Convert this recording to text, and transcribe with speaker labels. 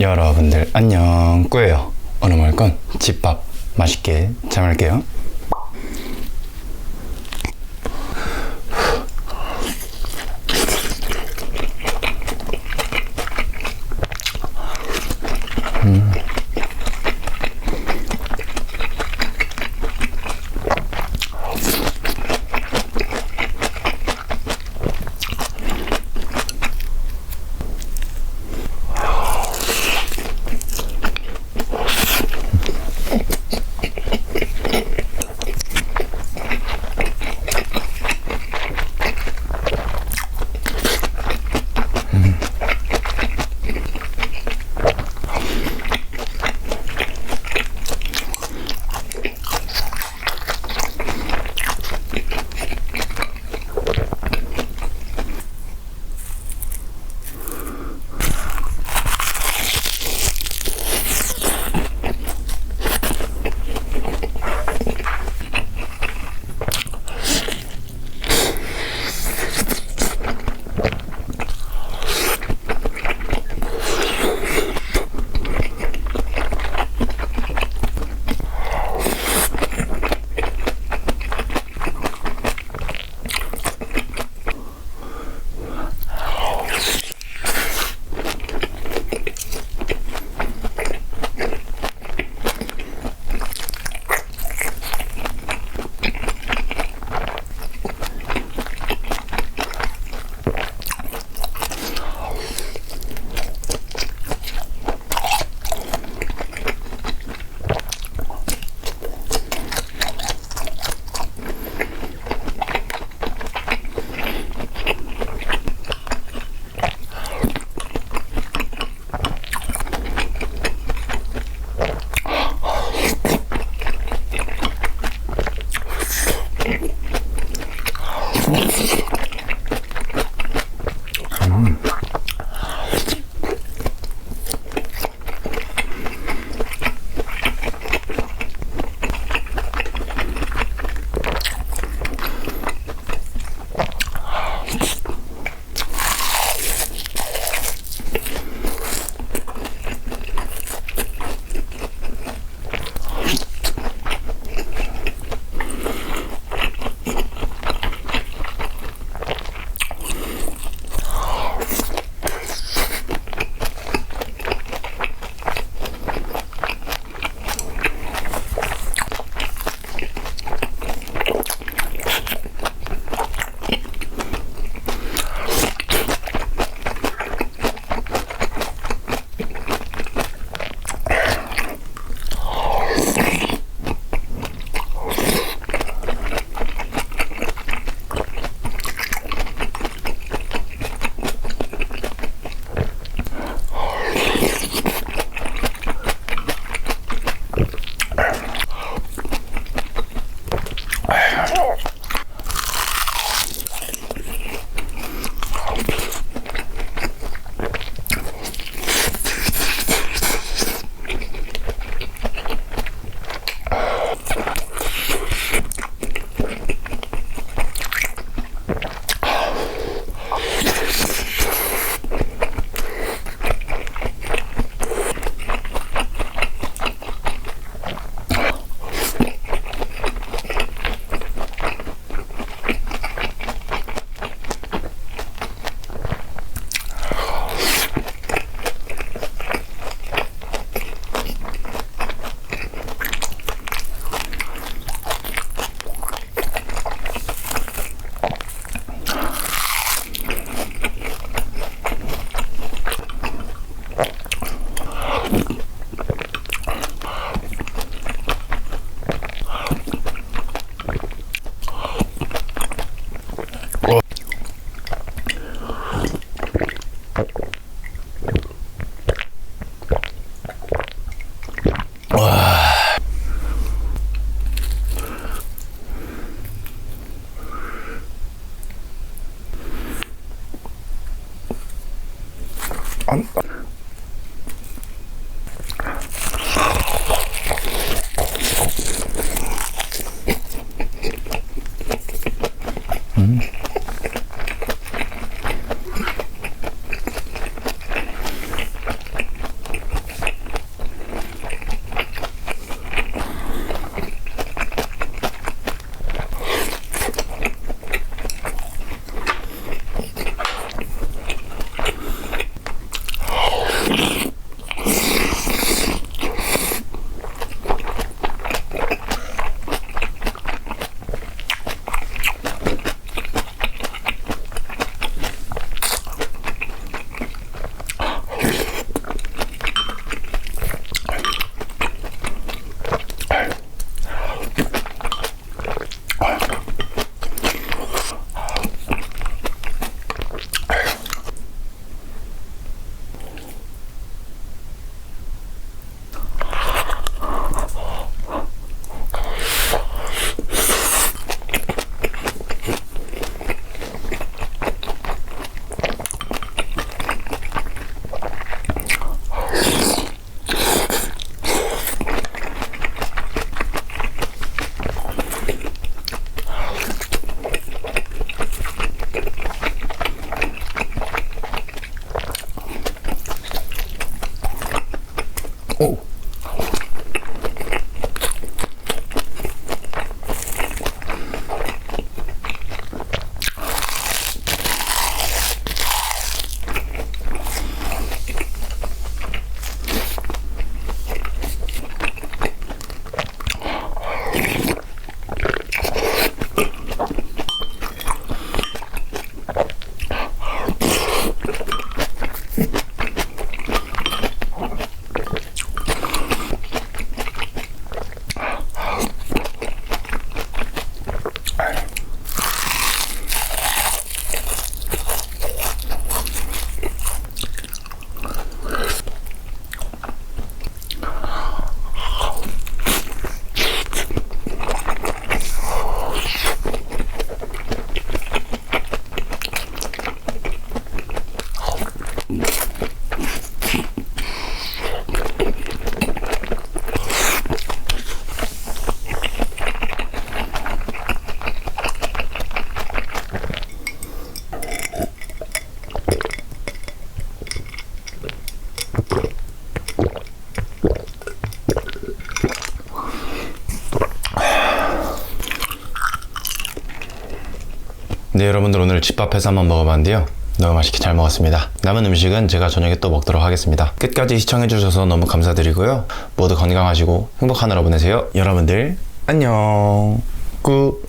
Speaker 1: 여러분들 안녕. 꾸예요. 오늘 먹을 건 집밥. 맛있게 잘 먹을게요 Oh. 네, 여러분들 오늘 집밥해서 한번 먹어봤는데요. 너무 맛있게 잘 먹었습니다. 남은 음식은 제가 저녁에 또 먹도록 하겠습니다. 끝까지 시청해주셔서 너무 감사드리고요. 모두 건강하시고 행복한 하루 보내세요. 여러분들, 안녕. 꾹.